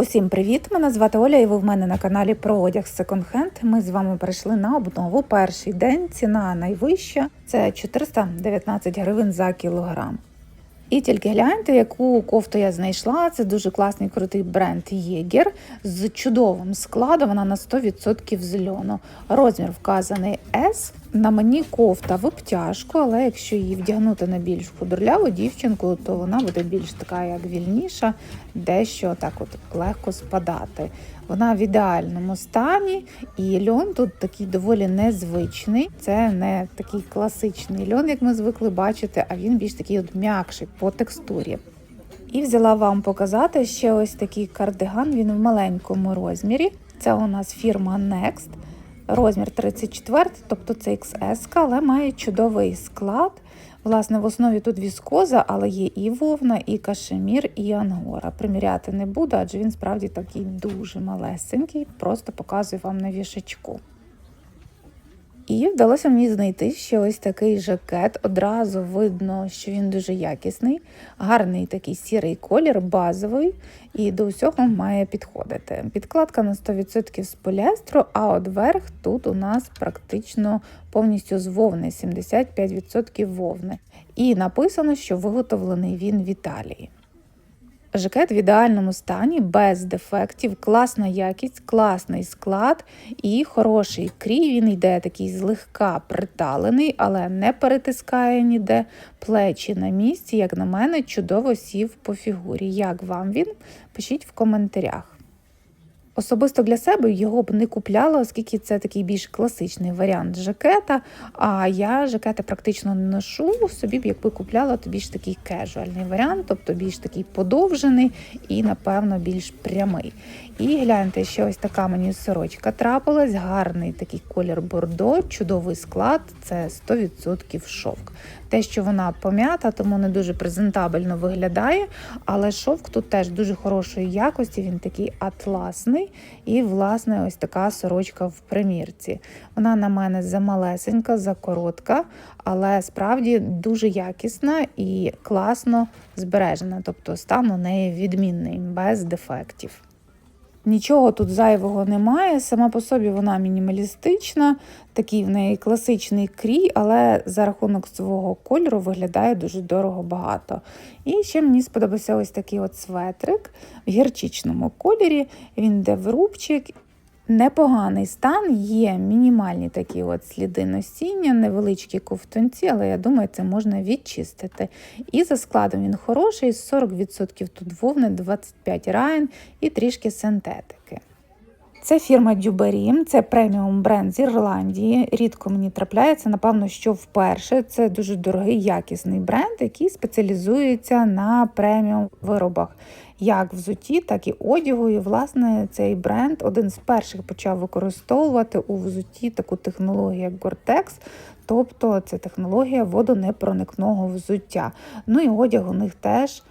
Усім привіт! Мене звати Оля, і ви в мене на каналі про одяг секонд-хенд. Ми з вами прийшли на обнову. Перший день ціна найвища це 419 гривень за кілограм. І тільки гляньте, яку кофту я знайшла. Це дуже класний крутий бренд Єгер з чудовим складом. Вона на 100% з льону. Розмір вказаний S. На мені кофта в обтяжку, але якщо її вдягнути на більш худорляву дівчинку, то вона буде більш така, як вільніша, дещо так от легко спадати. Вона в ідеальному стані, і льон тут такий доволі незвичний. Це не такий класичний льон, як ми звикли бачити, а він більш такий от м'якший по текстурі. І взяла вам показати ще ось такий кардиган. Він в маленькому розмірі. Це у нас фірма Next. Розмір 34, тобто це XS, але має чудовий склад. Власне, в основі тут віскоза, але є і вовна, і кашемір, і ангора. Приміряти не буду, адже він справді такий дуже малесенький, просто показую вам на вішачку. І вдалося мені знайти ще ось такий жакет. Одразу видно, що він дуже якісний, гарний такий сірий колір, базовий, і до усього має підходити. Підкладка на 100% з поліестру, а от верх тут у нас практично повністю з вовни, 75% вовни. І написано, що виготовлений він в Італії. Жакет в ідеальному стані, без дефектів, класна якість, класний склад і хороший крій. Він йде такий злегка приталений, але не перетискає ніде плечі на місці. Як на мене, чудово сів по фігурі. Як вам він? Пишіть в коментарях. Особисто для себе його б не купляла, оскільки це такий більш класичний варіант жакета. А я жакети практично не ношу. Собі б якби купляла, то більш такий кежуальний варіант, тобто більш такий подовжений і, напевно, більш прямий. І гляньте, ще ось така мені сорочка трапилась, гарний такий колір бордо, чудовий склад, це 100% шовк. Те, що вона пом'ята, тому не дуже презентабельно виглядає, але шовк тут теж дуже хорошої якості, він такий атласний. І, власне, ось така сорочка в примірці. Вона на мене замалесенька, закоротка, але справді дуже якісна і класно збережена. Тобто стан у неї відмінний, без дефектів. Нічого тут зайвого немає. Сама по собі вона мінімалістична, такий в неї класичний крій, але за рахунок свого кольору виглядає дуже дорого багато. І ще мені сподобався ось такий от светрик в гірчичному кольорі. Він йде в рубчик. Непоганий стан, є мінімальні такі от сліди носіння, невеличкі ковтунці, але я думаю, це можна відчистити. І за складом він хороший, 40% тут вовни, 25 райн і трішки синтетики. Це фірма Дюбері, це преміум бренд з Ірландії. Рідко мені трапляється, напевно, що вперше. Це дуже дорогий, якісний бренд, який спеціалізується на преміум виробах як взуті, так і одягу. І, власне, цей бренд один з перших почав використовувати у взуті таку технологію, як Gore-Tex, тобто це технологія водонепроникного взуття. Ну і одяг у них теж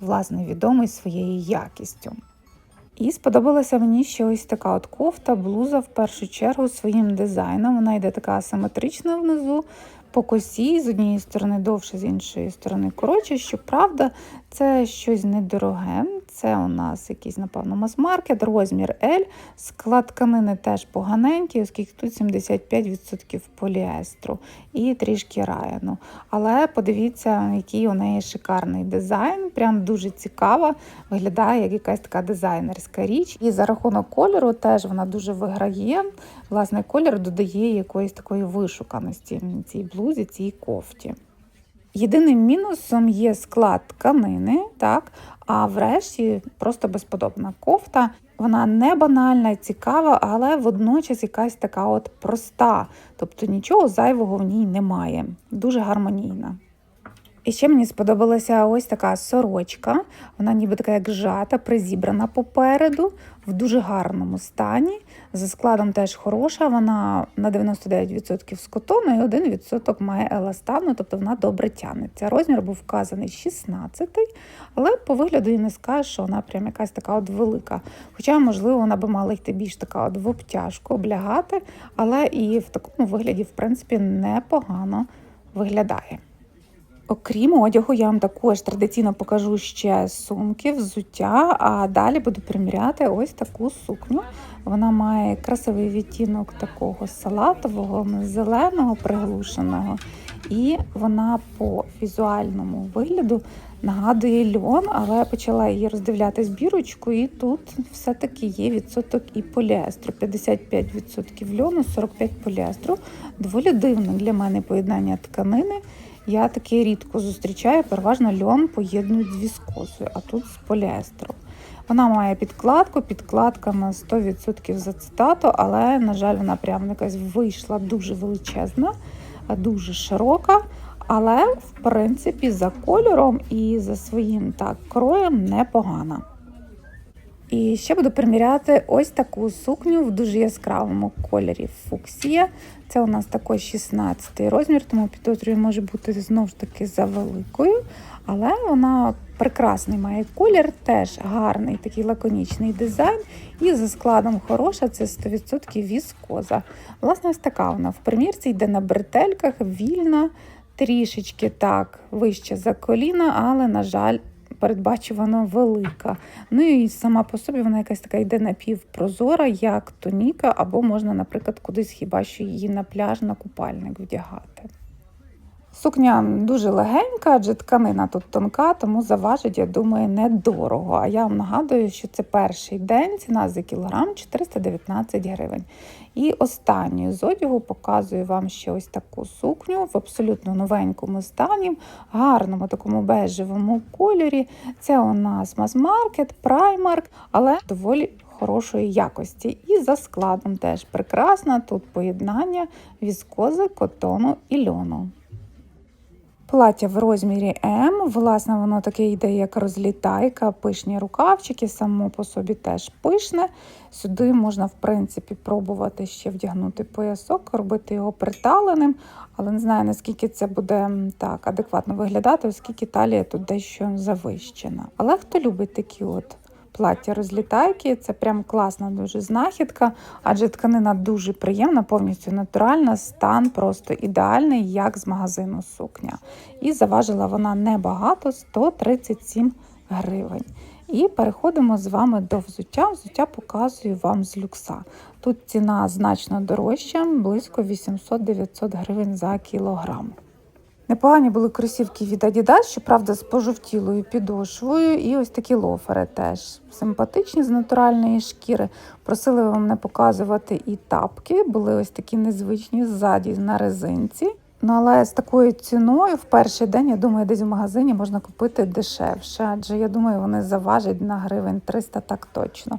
власне відомий своєю якістю. І сподобалася мені ще ось така от кофта, блуза в першу чергу своїм дизайном. Вона йде така асиметрична внизу, по косі, з однієї сторони довше, з іншої сторони коротше. Щоправда, це щось недороге. Це у нас якийсь, напевно, мас-маркет, розмір L. Склад тканини теж поганенький, оскільки тут 75% поліестру і трішки раяну. Але подивіться, який у неї шикарний дизайн. Прям дуже цікаво. Виглядає як якась така дизайнерська річ. І за рахунок кольору теж вона дуже виграє. Власне, колір додає якоїсь такої вишуканості цій блузі, цій кофті. Єдиним мінусом є склад тканини, так, а врешті просто безподобна кофта. Вона не банальна, цікава, але водночас якась така от проста. Тобто нічого зайвого в ній немає. Дуже гармонійна. І ще мені сподобалася ось така сорочка. Вона ніби така як жата, призібрана попереду, в дуже гарному стані. За складом теж хороша, вона на 99% з котону і 1% має еластану, тобто вона добре тягнеться. Розмір був вказаний 16 але по вигляду і не скажеш, що вона прям якась така от велика. Хоча, можливо, вона би мала йти більш така от в обтяжку, облягати, але і в такому вигляді, в принципі, непогано виглядає. Окрім одягу, я вам також традиційно покажу ще сумки, взуття, а далі буду приміряти ось таку сукню. Вона має красивий відтінок такого салатового, зеленого, приглушеного. І вона по візуальному вигляду нагадує льон, але почала її роздивляти збірочку, і тут все-таки є відсоток і поліестру. 55% льону, 45% поліестру. Доволі дивне для мене поєднання тканини. Я таке рідко зустрічаю, переважно льон поєднують з віскозою, а тут з поліестром. Вона має підкладку, підкладка на 100% з ацетату, але, на жаль, вона прям якась вийшла дуже величезна, дуже широка. Але, в принципі, за кольором і за своїм так кроєм непогана. І ще буду приміряти ось таку сукню в дуже яскравому кольорі фуксія. Це у нас такий 16 розмір, тому підозрюю, може бути знову ж таки за великою. Але вона прекрасний має колір, теж гарний такий лаконічний дизайн. І за складом хороша, це 100% віскоза. Власне, ось така вона в примірці йде на бретельках, вільна, трішечки так вище за коліна, але, на жаль, передбачувано велика. Ну і сама по собі вона якась така йде напівпрозора, як тоніка, або можна, наприклад, кудись хіба що її на пляж, на купальник вдягати. Сукня дуже легенька, адже тканина тут тонка, тому заважить, я думаю, недорого. А я вам нагадую, що це перший день, ціна за кілограм 419 гривень. І останньою з одягу показую вам ще ось таку сукню в абсолютно новенькому стані, гарному такому бежевому кольорі. Це у нас мас-маркет, праймарк, але доволі хорошої якості. І за складом теж прекрасна тут поєднання віскози, котону і льону. Плаття в розмірі М, власне, воно таке йде, як розлітайка, пишні рукавчики, само по собі теж пишне. Сюди можна, в принципі, пробувати ще вдягнути поясок, робити його приталеним, але не знаю, наскільки це буде так адекватно виглядати, оскільки талія тут дещо завищена. Але хто любить такі от плаття розлітайки. Це прям класна дуже знахідка, адже тканина дуже приємна, повністю натуральна, стан просто ідеальний, як з магазину сукня. І заважила вона небагато 137 гривень. І переходимо з вами до взуття. Взуття показую вам з люкса. Тут ціна значно дорожча, близько 800-900 гривень за кілограм. Непогані були кросівки від Adidas, щоправда, з пожовтілою підошвою. І ось такі лофери теж симпатичні з натуральної шкіри. Просили вам не показувати і тапки, були ось такі незвичні ззаді на резинці. Ну, але з такою ціною в перший день, я думаю, десь в магазині можна купити дешевше, адже я думаю, вони заважать на гривень 300 так точно.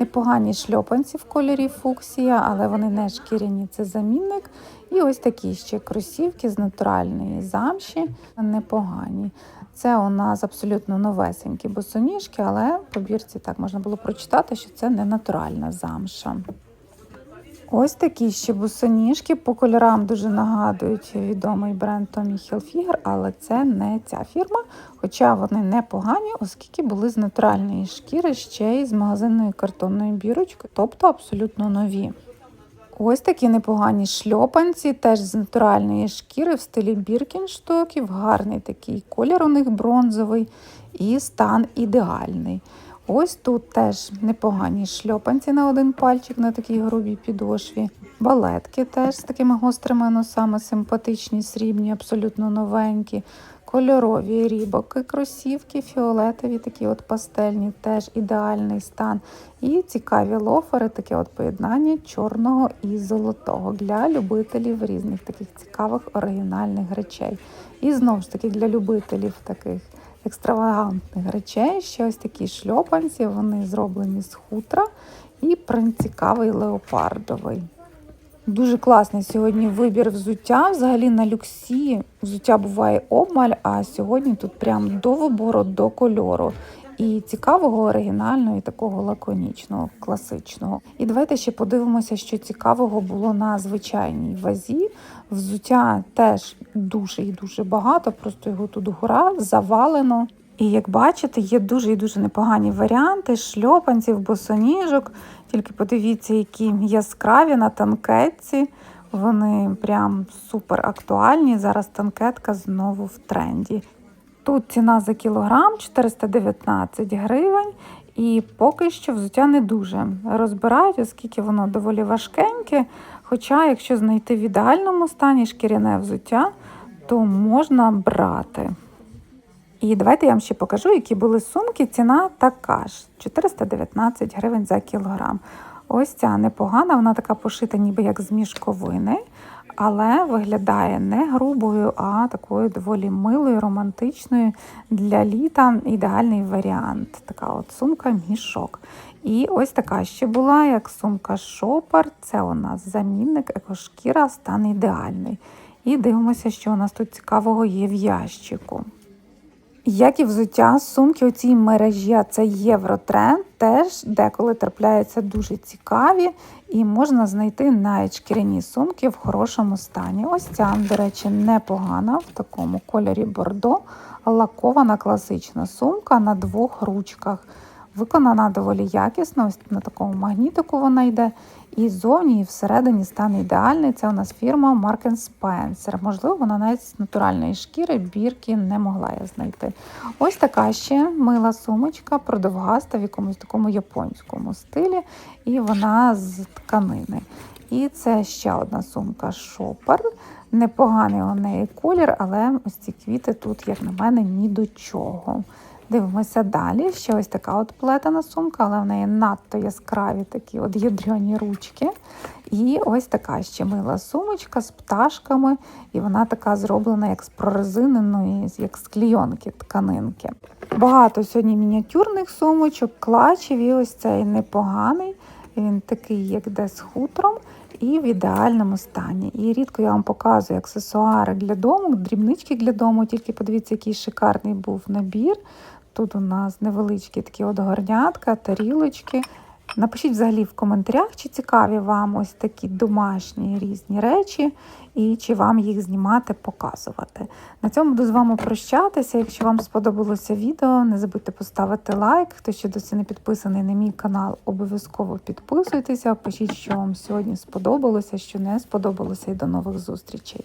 Непогані шльопанці в кольорі фуксія, але вони не шкіряні, це замінник. І ось такі ще кросівки з натуральної замші, непогані. Це у нас абсолютно новесенькі босоніжки, але по бірці так можна було прочитати, що це не натуральна замша. Ось такі ще босоніжки по кольорам дуже нагадують відомий бренд Tommy Hilfiger, але це не ця фірма, хоча вони непогані, оскільки були з натуральної шкіри ще й з магазинної картонної бірочки, тобто абсолютно нові. Ось такі непогані шльопанці, теж з натуральної шкіри в стилі біркінштоків, гарний такий колір у них бронзовий і стан ідеальний. Ось тут теж непогані шльопанці на один пальчик на такій грубій підошві. Балетки теж з такими гострими носами, симпатичні, срібні, абсолютно новенькі. Кольорові рібоки, кросівки, фіолетові, такі от пастельні, теж ідеальний стан. І цікаві лофери, таке от поєднання чорного і золотого для любителів різних таких цікавих оригінальних речей. І знову ж таки для любителів таких екстравагантних речей. Ще ось такі шльопанці, вони зроблені з хутра і принт цікавий леопардовий. Дуже класний сьогодні вибір взуття. Взагалі на люксі взуття буває обмаль, а сьогодні тут прям до вибору, до кольору. І цікавого, оригінального, і такого лаконічного, класичного. І давайте ще подивимося, що цікавого було на звичайній вазі. Взуття теж дуже і дуже багато, просто його тут гора завалено. І як бачите, є дуже і дуже непогані варіанти шльопанців, босоніжок. Тільки подивіться, які яскраві на танкетці. Вони прям супер актуальні. Зараз танкетка знову в тренді. Тут ціна за кілограм 419 гривень. І поки що взуття не дуже розбирають, оскільки воно доволі важкеньке. Хоча, якщо знайти в ідеальному стані шкіряне взуття, то можна брати. І давайте я вам ще покажу, які були сумки. Ціна така ж 419 гривень за кілограм. Ось ця непогана, вона така пошита, ніби як з мішковини, але виглядає не грубою, а такою доволі милою, романтичною для літа. Ідеальний варіант. Така от сумка мішок. І ось така ще була, як сумка шопер. Це у нас замінник, екошкіра, стан ідеальний. І дивимося, що у нас тут цікавого є в ящику. Як і взуття, сумки у цій мережі, а це євротренд, теж деколи трапляються дуже цікаві і можна знайти навіть шкіряні сумки в хорошому стані. Ось ця, до речі, непогана в такому кольорі бордо, лакована класична сумка на двох ручках. Виконана доволі якісно, ось на такому магнітику вона йде. І зовні, і всередині стан ідеальний. Це у нас фірма Mark Spencer. Можливо, вона навіть з натуральної шкіри бірки не могла я знайти. Ось така ще мила сумочка, продовгаста в якомусь такому японському стилі, і вона з тканини. І це ще одна сумка шопер. Непоганий у неї колір, але ось ці квіти тут, як на мене, ні до чого. Дивимося далі. Ще ось така от плетена сумка, але в неї надто яскраві такі от ядрені ручки. І ось така ще мила сумочка з пташками, і вона така зроблена як з прорезиненої, як з клійонки тканинки. Багато сьогодні мініатюрних сумочок, клачів, і ось цей непоганий. Він такий, як де з хутром. І в ідеальному стані. І рідко я вам показую аксесуари для дому, дрібнички для дому. Тільки подивіться, який шикарний був набір. Тут у нас невеличкі такі от горнятка, тарілочки. Напишіть взагалі в коментарях, чи цікаві вам ось такі домашні різні речі, і чи вам їх знімати, показувати. На цьому буду з вами прощатися. Якщо вам сподобалося відео, не забудьте поставити лайк. Хто ще досі не підписаний на мій канал, обов'язково підписуйтеся, пишіть, що вам сьогодні сподобалося, що не сподобалося, і до нових зустрічей.